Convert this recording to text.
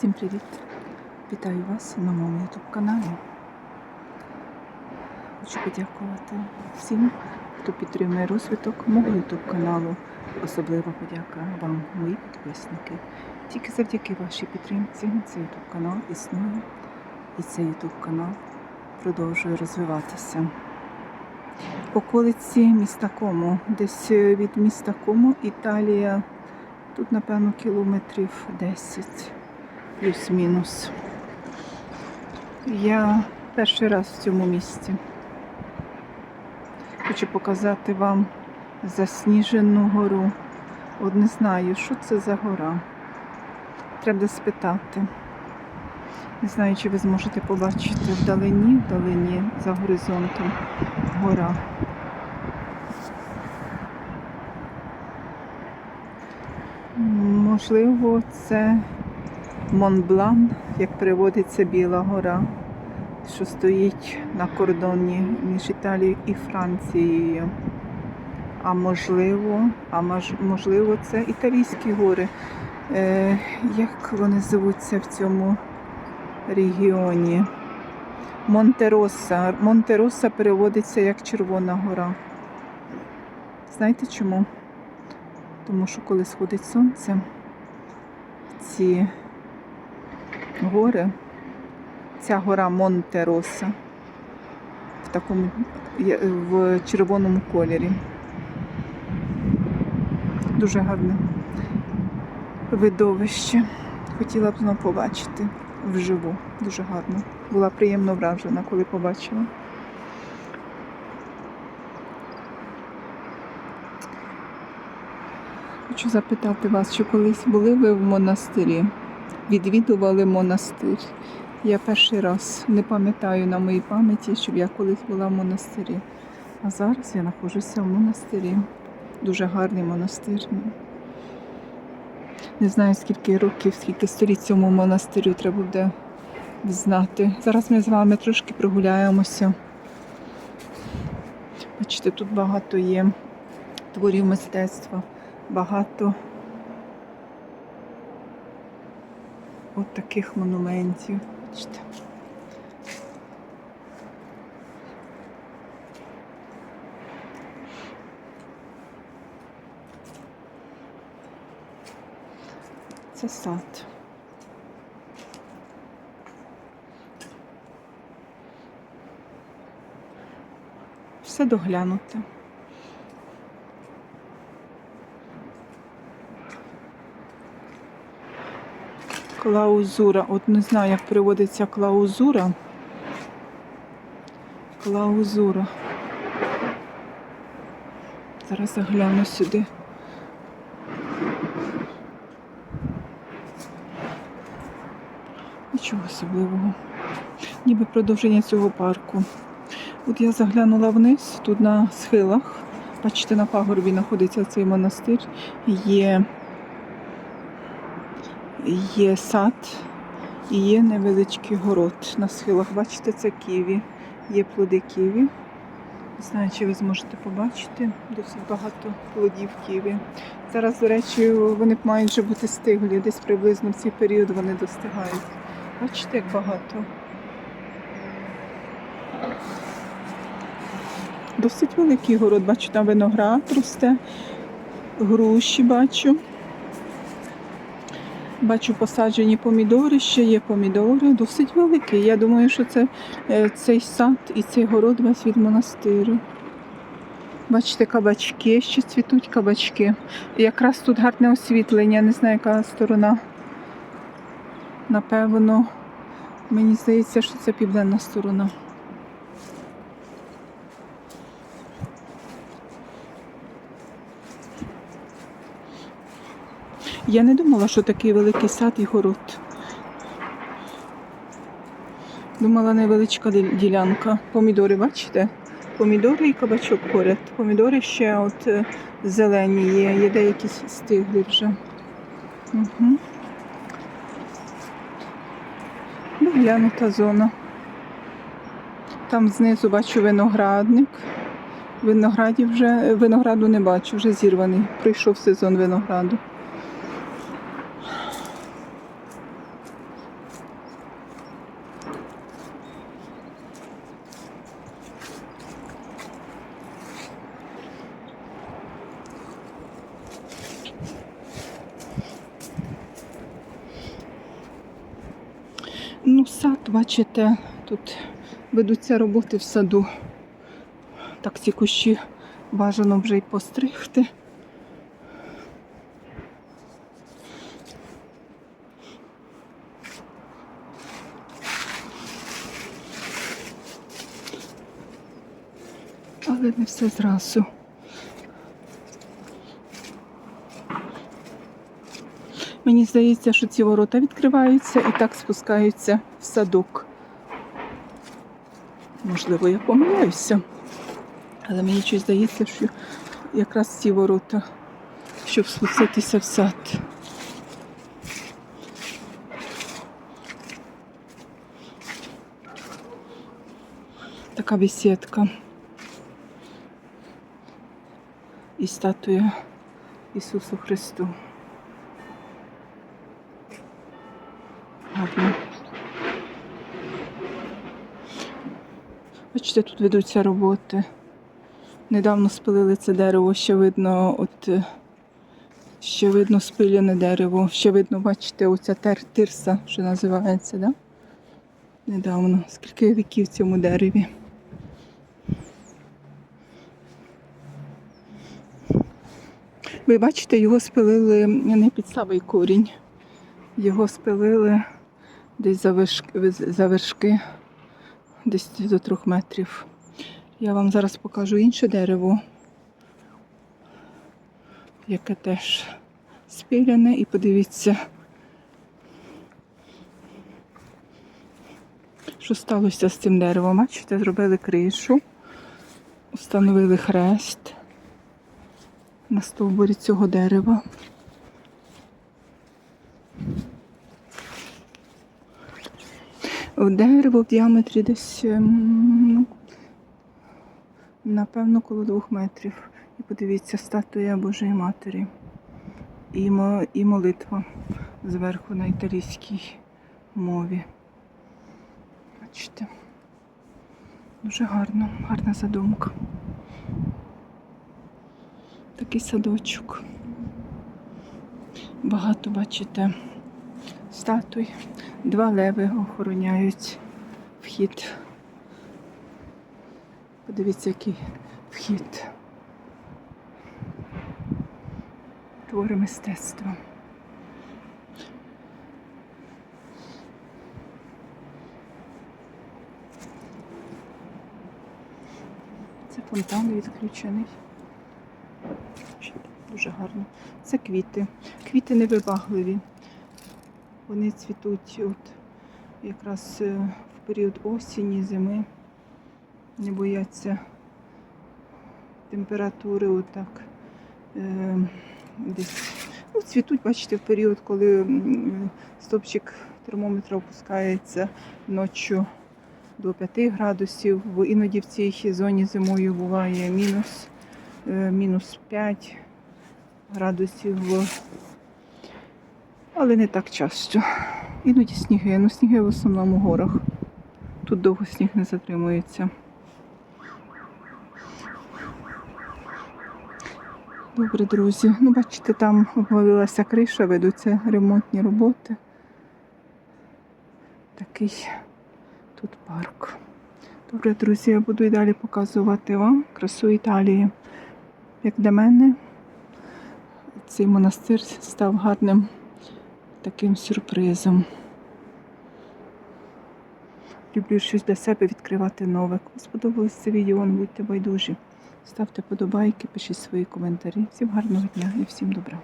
Всім привіт! Вітаю вас на моєму YouTube каналі. Хочу подякувати всім, хто підтримує розвиток мого YouTube каналу. Особлива подяка вам, мої підписники. Тільки завдяки вашій підтримці цей YouTube канал існує і цей YouTube канал продовжує розвиватися. Околиці міста Комо, десь від міста Комо, Італія. Тут, напевно, кілометрів 10 плюс-мінус. Я перший раз в цьому місці. Хочу показати вам засніжену гору. От не знаю, що це за гора. Треба спитати. Не знаю, чи ви зможете побачити вдалині, вдалині за горизонтом гора. Можливо, це Монблан, як переводиться Біла гора, що стоїть на кордоні між Італією і Францією. А можливо, а можливо, це італійські гори. Е, як вони звуться в цьому регіоні? Монтероса. Монтероса переводиться як Червона гора. Знаєте чому? Тому що коли сходить сонце, ці гори, ця гора Монтероса в такому в червоному кольорі. Дуже гарне видовище. Хотіла б знову побачити вживу. Дуже гарно. Була приємно вражена, коли побачила. Хочу запитати вас, чи колись були ви в монастирі? Відвідували монастир? Я перший раз не пам'ятаю на моїй пам'яті, щоб я колись була в монастирі. А зараз я знаходжуся в монастирі. Дуже гарний монастир. Не знаю, скільки років, скільки століть цьому монастирю треба буде знати. Зараз ми з вами трошки прогуляємося. Бачите, тут багато є творів мистецтва багато от таких монументів. Бачите. Це сад. Все доглянуте. Клаузура. От не знаю, як переводиться клаузура. Клаузура. Зараз загляну сюди. Нічого особливого. Ніби продовження цього парку. От я заглянула вниз, тут на схилах. Бачите, на пагорбі знаходиться цей монастир. Є є сад і є невеличкий город на схилах. Бачите, це ківі. Є плоди ківі. Не знаю, чи ви зможете побачити. Досить багато плодів ківі. Зараз, до речі, вони мають вже бути стиглі. Десь приблизно в цей період вони достигають. Бачите, як багато. Досить великий город, бачу, там виноград росте, груші бачу. Бачу посаджені помідори, ще є помідори, досить великі. Я думаю, що це е, цей сад і цей город весь від монастиру. Бачите, кабачки, ще цвітуть кабачки. Якраз тут гарне освітлення, не знаю, яка сторона. Напевно, мені здається, що це південна сторона. Я не думала, що такий великий сад і город. Думала, невеличка ділянка. Помідори, бачите? Помідори і кабачок поряд. Помідори ще от е, зелені є, є деякі стиглі вже. Угу. Доглянута зона. Там знизу бачу виноградник. Виноградів вже винограду не бачу, вже зірваний. Прийшов сезон винограду. Ну, сад, бачите, тут ведуться роботи в саду. Так ці кущі бажано вже й постригти. Але не все зразу. Мені здається, що ці ворота відкриваються і так спускаються в садок. Можливо, я помиляюся. Але мені щось здається, що якраз ці ворота, щоб спуститися в сад. Така бесідка. І статуя Ісусу Христу. Гарно. Бачите, тут ведуться роботи. Недавно спилили це дерево, ще видно, от е, ще видно спилене дерево. Ще видно, бачите, оця тер, тирса, що називається, да? Недавно. Скільки віків в цьому дереві. Ви бачите, його спилили не під самий корінь. Його спилили десь за вершки, за вершки, десь до трьох метрів. Я вам зараз покажу інше дерево, яке теж спиляне, і подивіться, що сталося з цим деревом. Бачите, зробили кришу, встановили хрест на стовбурі цього дерева. Дерево в діаметрі десь, ем, ну, напевно, коло двох метрів. І подивіться, статуя Божої Матері. І, молитва зверху на італійській мові. Бачите. Дуже гарно, гарна задумка. Такий садочок. Багато, бачите, статуй. Два леви охороняють вхід. Подивіться, який вхід. Твори мистецтва. Це фонтан відключений. Дуже гарно. Це квіти. Квіти невибагливі. Вони цвітуть от якраз е, в період осені, зими. Не бояться температури отак. Е, десь. Ну, цвітуть, бачите, в період, коли стопчик термометра опускається ночі до 5 градусів, бо іноді в цій зоні зимою буває мінус, е, мінус 5 градусів, але не так часто. Іноді сніги, ну сніги в основному в горах. Тут довго сніг не затримується. Добре, друзі. Ну, бачите, там обвалилася криша, ведуться ремонтні роботи. Такий тут парк. Добре, друзі, я буду і далі показувати вам красу Італії. Як для мене, цей монастир став гарним таким сюрпризом. Люблю щось для себе відкривати нове. Кому сподобалось це відео, будьте байдужі. Ставте подобайки, пишіть свої коментарі. Всім гарного дня і всім добра.